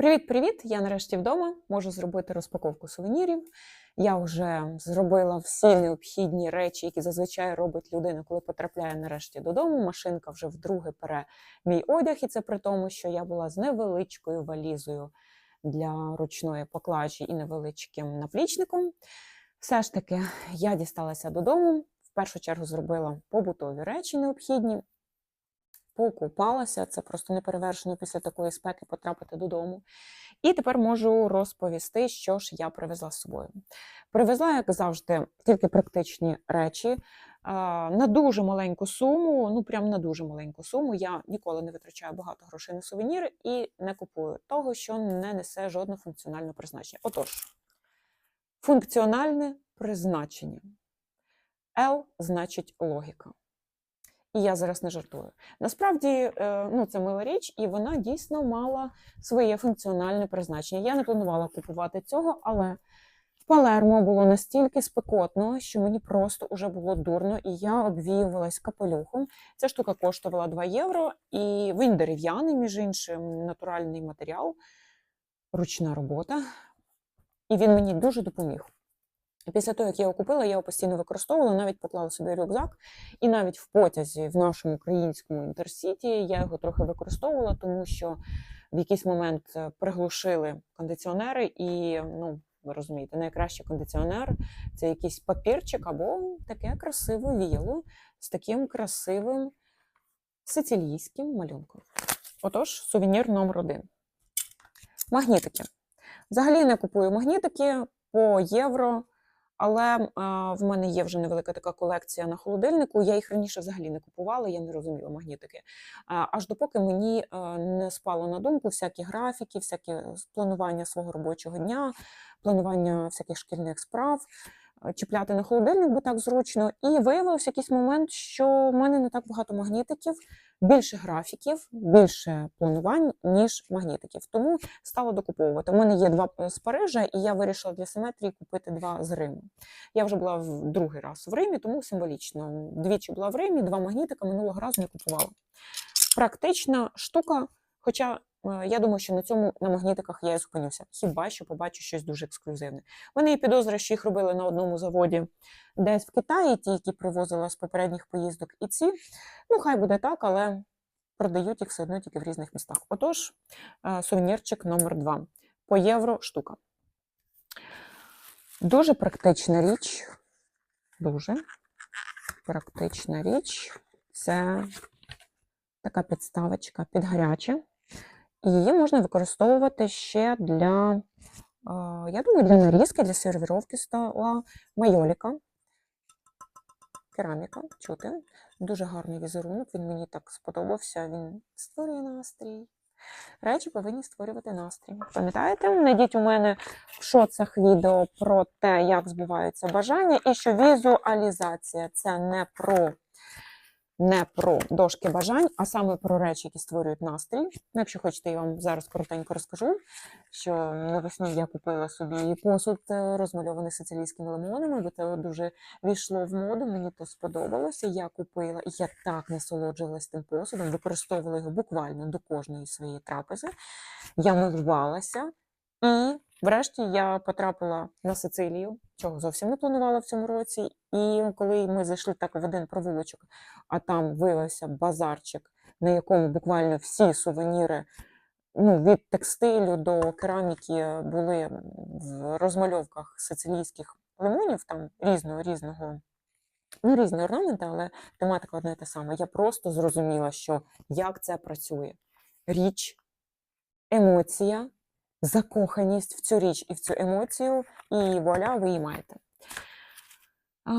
Привіт-привіт! Я нарешті вдома. Можу зробити розпаковку сувенірів. Я вже зробила всі необхідні речі, які зазвичай робить людина, коли потрапляє нарешті додому. Машинка вже вдруге пере мій одяг, і це при тому, що я була з невеличкою валізою для ручної поклажі і невеличким наплічником. Все ж таки, я дісталася додому. В першу чергу зробила побутові речі необхідні покупалася. Це просто неперевершено після такої спеки потрапити додому. І тепер можу розповісти, що ж я привезла з собою. Привезла, як завжди, тільки практичні речі. На дуже маленьку суму, ну прям на дуже маленьку суму. Я ніколи не витрачаю багато грошей на сувеніри і не купую того, що не несе жодного функціонального призначення. Отож, функціональне призначення. L значить логіка. І я зараз не жартую. Насправді, е, ну це мила річ, і вона дійсно мала своє функціональне призначення. Я не планувала купувати цього, але в Палермо було настільки спекотно, що мені просто уже було дурно, і я обвіювалась капелюхом. Ця штука коштувала 2 євро, і він дерев'яний, між іншим, натуральний матеріал, ручна робота. І він мені дуже допоміг. Після того, як я його купила, я його постійно використовувала, навіть поклала собі рюкзак, і навіть в потязі в нашому українському інтерсіті я його трохи використовувала, тому що в якийсь момент е, приглушили кондиціонери, і ну, ви розумієте, найкращий кондиціонер це якийсь папірчик або таке красиве віяло з таким красивим сицилійським малюнком. Отож, сувенір номер один. Магнітики. Взагалі не купую магнітики по євро. Але а, в мене є вже невелика така колекція на холодильнику. Я їх раніше взагалі не купувала, я не розуміла магнітики. А, аж допоки мені а, не спало на думку всякі графіки, всякі планування свого робочого дня, планування всяких шкільних справ, чіпляти на холодильник, бо так зручно. І виявилося якийсь момент, що в мене не так багато магнітиків, більше графіків, більше планувань, ніж магнітиків. Тому стала докуповувати. У мене є два е, з Парижа, і я вирішила для симетрії купити два з Риму. Я вже була в другий раз в Римі, тому символічно. Двічі була в Римі, два магнітика минулого разу не купувала. Практична штука, хоча е, я думаю, що на цьому на магнітиках я і зупинюся. Хіба що побачу щось дуже ексклюзивне. У мене є підозра, що їх робили на одному заводі десь в Китаї, ті, які привозила з попередніх поїздок, і ці. Ну, хай буде так, але продають їх все одно тільки в різних містах. Отож, е, сувенірчик номер два. По євро штука. Дуже практична річ. Дуже практична річ. Це така підставочка під гаряче. Її можна використовувати ще для, я думаю, для нарізки, для сервіровки стола майоліка. Кераміка, чути. Дуже гарний візерунок, він мені так сподобався. Він створює настрій. Речі повинні створювати настрій. Пам'ятаєте, знайдіть у мене в шоцах відео про те, як збуваються бажання, і що візуалізація це не про, не про дошки бажань, а саме про речі, які створюють настрій. Ну, якщо хочете, я вам зараз коротенько розкажу, що навесні я купила собі посуд е, розмальований сицилійськими лимонами, бо це дуже війшло в моду, мені то сподобалося. Я купила і я так насолоджувалась тим посудом, використовувала його буквально до кожної своєї трапези. Я милувалася. І врешті я потрапила на Сицилію, чого зовсім не планувала в цьому році. І коли ми зайшли так в один провулочок, а там виявився базарчик, на якому буквально всі сувеніри ну, від текстилю до кераміки були в розмальовках сицилійських лимонів, там різного різного. Ну, різні орнаменти, але тематика одна і та сама. Я просто зрозуміла, що як це працює. Річ, емоція, закоханість в цю річ і в цю емоцію, і вуаля, ви її маєте. А,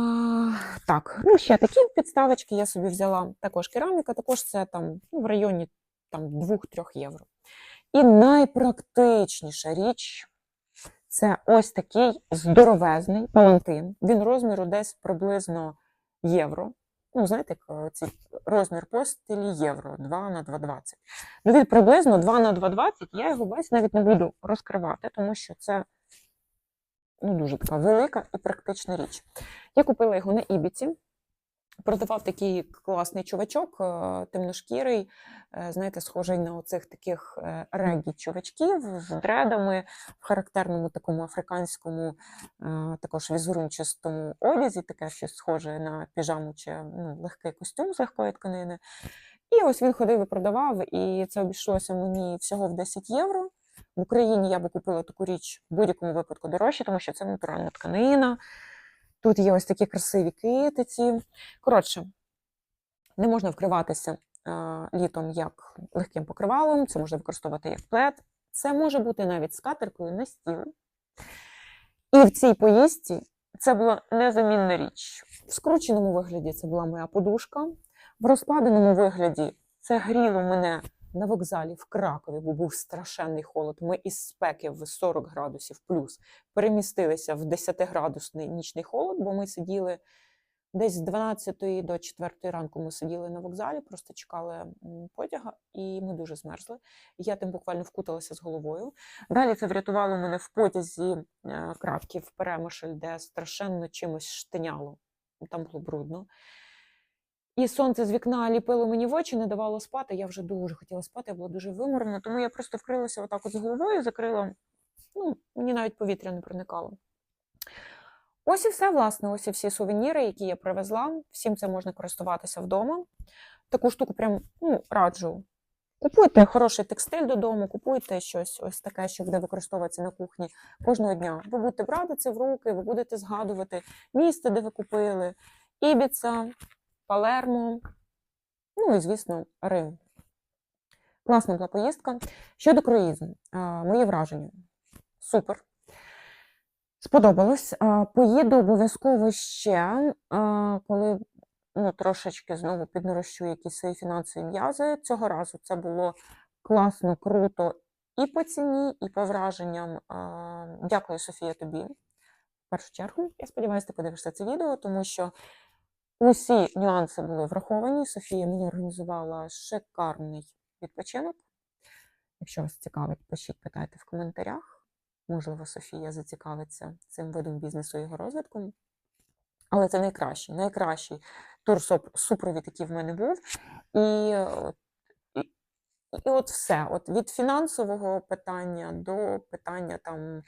так, ну ще такі підставочки я собі взяла. Також кераміка, також це там ну, в районі там, 2-3 євро. І найпрактичніша річ це ось такий здоровезний палантин. Він розміру десь приблизно євро. Ну, знаєте, як ці розмір постелі євро 2 на 2,20. Ну, він приблизно 2 на 2,20. Я його весь навіть не буду розкривати, тому що це ну, дуже така велика і практична річ. Я купила його на Ібіці. Продавав такий класний чувачок, е, темношкірий, е, знаєте, схожий на оцих таких е, регі чувачків з дредами в характерному такому африканському, також візерунчастому одязі, таке щось схоже на піжаму чи ну, легкий костюм з легкої тканини. І ось він ходив і продавав, і це обійшлося мені всього в 10 євро. В Україні я би купила таку річ в будь-якому випадку дорожче, тому що це натуральна тканина. Тут є ось такі красиві китиці. Коротше, не можна вкриватися а, літом як легким покривалом, це можна використовувати як плед. Це може бути навіть скатеркою на стіл. І в цій поїздці це була незамінна річ. В скрученому вигляді це була моя подушка. В розкладеному вигляді це гріло мене на вокзалі в Кракові, бо був страшенний холод. Ми із спеки в 40 градусів плюс перемістилися в 10-градусний нічний холод, бо ми сиділи десь з 12 до 4 ранку. Ми сиділи на вокзалі, просто чекали потяга, і ми дуже змерзли. Я тим буквально вкуталася з головою. Далі це врятувало мене в потязі е, Краків Перемишль, де страшенно чимось штиняло. Там було брудно. І сонце з вікна ліпило мені в очі, не давало спати. Я вже дуже хотіла спати, я була дуже виморена, тому я просто вкрилася отак от з головою, закрила. Ну, мені навіть повітря не проникало. Ось і все, власне, ось і всі сувеніри, які я привезла. Всім це можна користуватися вдома. Таку штуку прям ну, раджу. Купуйте хороший текстиль додому, купуйте щось ось таке, що буде використовуватися на кухні кожного дня. Ви будете брати це в руки, ви будете згадувати місце, де ви купили, Ібіца, Палермо, ну і, звісно, Рим. Класна була поїздка. Щодо круїзу, мої враження. Супер. Сподобалось. Поїду обов'язково ще, коли ну, трошечки знову піднарощу якісь свої фінансові м'язи. Цього разу це було класно, круто і по ціні, і по враженням. Дякую, Софія, тобі. В першу чергу, я сподіваюся, ти подивишся це відео, тому що усі нюанси були враховані. Софія мені організувала шикарний відпочинок. Якщо вас цікавить, пишіть, питайте в коментарях. Можливо, Софія зацікавиться цим видом бізнесу і його розвитком. Але це найкращий, найкращий турсупровід, який в мене був. І, от- і, от все. От від фінансового питання до питання там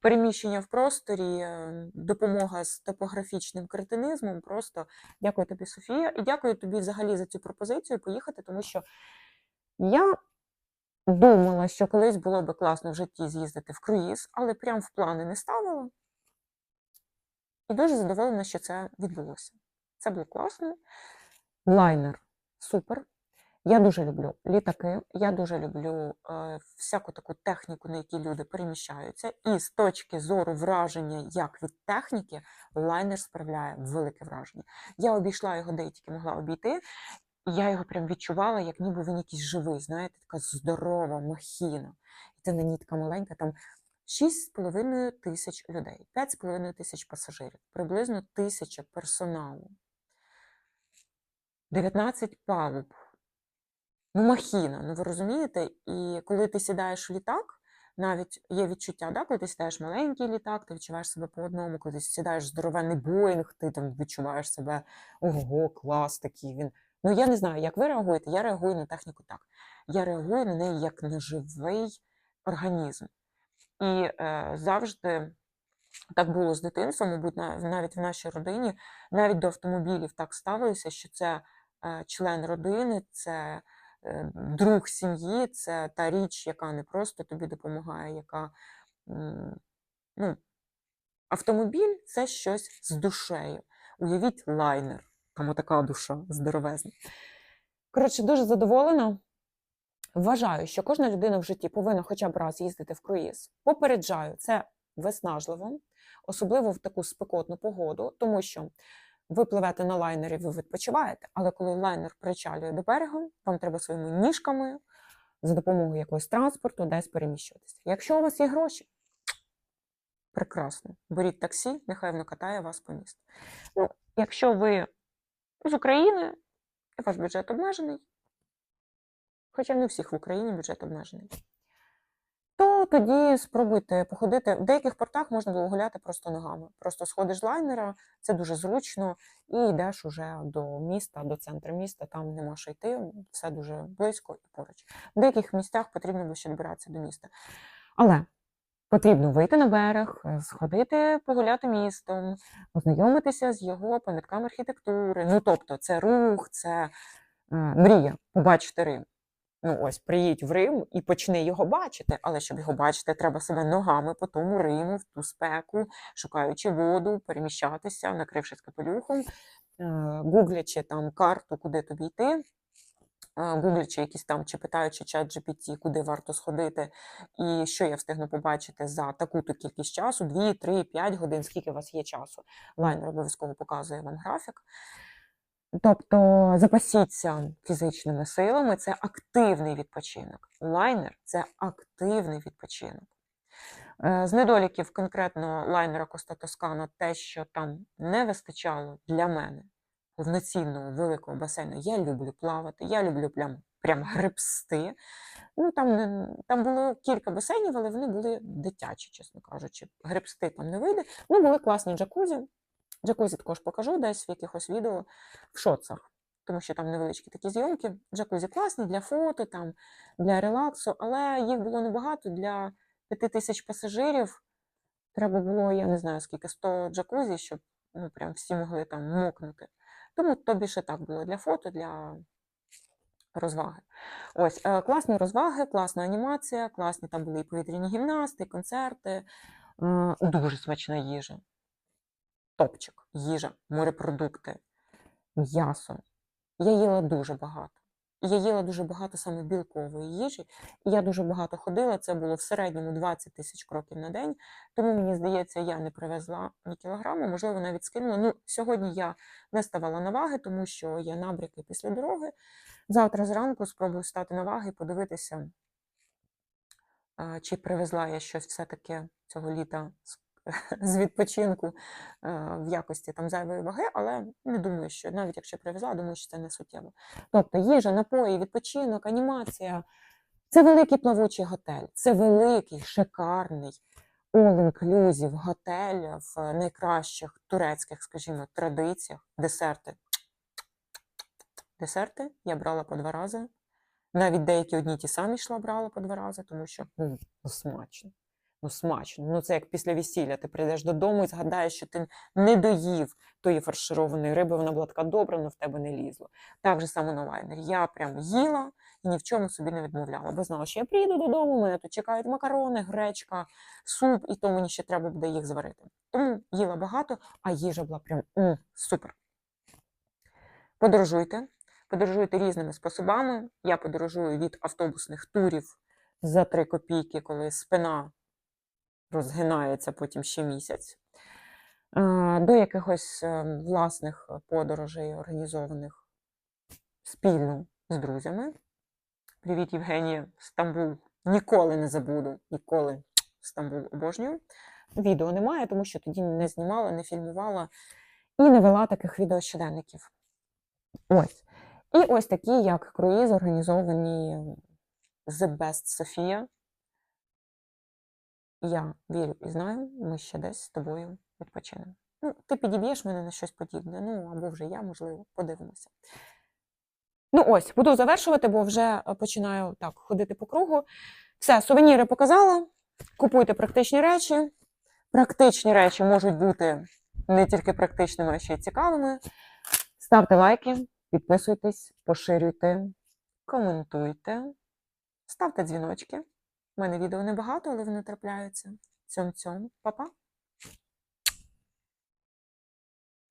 переміщення в просторі, е, допомога з топографічним кретинизмом. Просто дякую тобі, Софія, і дякую тобі взагалі за цю пропозицію поїхати, тому що я думала, що колись було би класно в житті з'їздити в круїз, але прям в плани не ставила. І дуже задоволена, що це відбулося. Це було класно. Лайнер супер. Я дуже люблю літаки, я дуже люблю е, всяку таку техніку, на якій люди переміщаються. І з точки зору враження, як від техніки, лайнер справляє велике враження. Я обійшла його де я тільки могла обійти, і я його прям відчувала, як ніби він якийсь живий, знаєте, така здорова махіна. І це на ній така маленька, там 6,5 тисяч людей, 5,5 тисяч пасажирів, приблизно тисяча персоналу, 19 палуб. Ну, махіна, ну ви розумієте? І коли ти сідаєш в літак, навіть є відчуття, да, коли ти сідаєш маленький літак, ти відчуваєш себе по одному, коли ти сідаєш в здоровенний боїнг, ти там відчуваєш себе ого, клас такий він. Ну я не знаю, як ви реагуєте. Я реагую на техніку так. Я реагую на неї як на живий організм. І е, завжди так було з дитинства, мабуть, навіть в нашій родині, навіть до автомобілів так ставилися, що це е, член родини, це друг сім'ї, це та річ, яка не просто тобі допомагає, яка ну, автомобіль це щось з душею. Уявіть лайнер, там така душа здоровезна. Коротше, дуже задоволена. Вважаю, що кожна людина в житті повинна хоча б раз їздити в круїз. Попереджаю, це виснажливо, особливо в таку спекотну погоду, тому що ви пливете на лайнері, ви відпочиваєте, але коли лайнер причалює до берегу, вам треба своїми ніжками за допомогою якогось транспорту десь переміщуватися. Якщо у вас є гроші, прекрасно. Беріть таксі, нехай воно катає вас по місту. Ну, якщо ви з України, і ваш бюджет обмежений, хоча не всіх в Україні бюджет обмежений, Тоді спробуйте походити. В деяких портах можна було гуляти просто ногами. Просто сходиш з лайнера, це дуже зручно, і йдеш уже до міста, до центру міста, там нема що йти, все дуже близько і поруч. В деяких місцях потрібно було ще добиратися до міста. Але потрібно вийти на берег, сходити погуляти містом, ознайомитися з його пам'ятками архітектури. Ну, тобто, це рух, це е, мрія побачити Рим. Ну, ось приїдь в Рим і почни його бачити. Але щоб його бачити, треба себе ногами по тому Риму, в ту спеку, шукаючи воду, переміщатися, накрившись капелюхом, е, гуглячи там карту, куди тобі йти. е, Гуглячи якісь там, чи питаючи чат GPT, куди варто сходити, і що я встигну побачити за таку-то кількість часу, 2, 3, 5 годин, скільки у вас є часу. Лайнер обов'язково показує вам графік. Тобто запасіться фізичними силами, це активний відпочинок. Лайнер це активний відпочинок. Е, З недоліків конкретно лайнера Коста Тоскана те, що там не вистачало для мене повноцінного великого басейну. Я люблю плавати, я люблю прям, прям гребсти. Ну, там, там було кілька басейнів, але вони були дитячі, чесно кажучи. Гребсти там не вийде. Ну, були класні джакузі. Джакузі також покажу десь в якихось відео в шоцах, тому що там невеличкі такі зйомки. Джакузі класні для фото, там, для релаксу, але їх було небагато для 5 тисяч пасажирів. Треба було, я не знаю скільки, 100 джакузі, щоб ну, прям всі могли там мокнути. Тому то більше так було для фото, для розваги. Ось, е, класні розваги, класна анімація, класні там були і повітряні гімнасти, і концерти, е, дуже смачна їжа. Топчик, їжа, морепродукти, м'ясо. Я їла дуже багато. Я їла дуже багато саме білкової їжі, я дуже багато ходила. Це було в середньому 20 тисяч кроків на день. Тому мені здається, я не привезла ні кілограму, можливо, навіть скинула. Ну, сьогодні я не ставала на ваги, тому що є набряки після дороги. Завтра зранку спробую стати на ваги і подивитися, чи привезла я щось все-таки цього літа з відпочинку е, в якості там зайвої ваги, але не думаю, що навіть якщо привезла, думаю, що це не суттєво. Тобто їжа, напої, відпочинок, анімація це великий плавучий готель, це великий, шикарний all-inclusive готель в найкращих турецьких, скажімо, традиціях, десерти. Десерти я брала по два рази. Навіть деякі одні ті самі йшла, брала по два рази, тому що ну, смачно. Ну, смачно. Ну, це як після весілля. Ти прийдеш додому і згадаєш, що ти не доїв тої фаршированої риби, вона була така добра, але в тебе не лізло. Так же само на лайнері. Я прям їла і ні в чому собі не відмовляла, бо знала, що я приїду додому, мене тут чекають макарони, гречка, суп, і то мені ще треба буде їх зварити. Тому їла багато, а їжа була прям м, супер. Подорожуйте, подорожуйте різними способами. Я подорожую від автобусних турів за 3 копійки, коли спина розгинається потім ще місяць, е, до якихось е, власних подорожей, організованих спільно з друзями. Привіт, Євгенія, Стамбул. Ніколи не забуду, ніколи Стамбул обожнюю. Відео немає, тому що тоді не знімала, не фільмувала і не вела таких відеощоденників. Ось. І ось такі, як круїз, організовані The Best Sofia. Я вірю і знаю, ми ще десь з тобою відпочинемо. Ну, ти підіб'єш мене на щось подібне, ну або вже я, можливо, подивимося. Ну, ось, буду завершувати, бо вже е, починаю так ходити по кругу. Все, сувеніри показала. Купуйте практичні речі. Практичні речі можуть бути не тільки практичними, а ще й цікавими. Ставте лайки, підписуйтесь, поширюйте, коментуйте, ставте дзвіночки. Мене відео небагато, але вони трапляються. Цьом-цьом, па-па!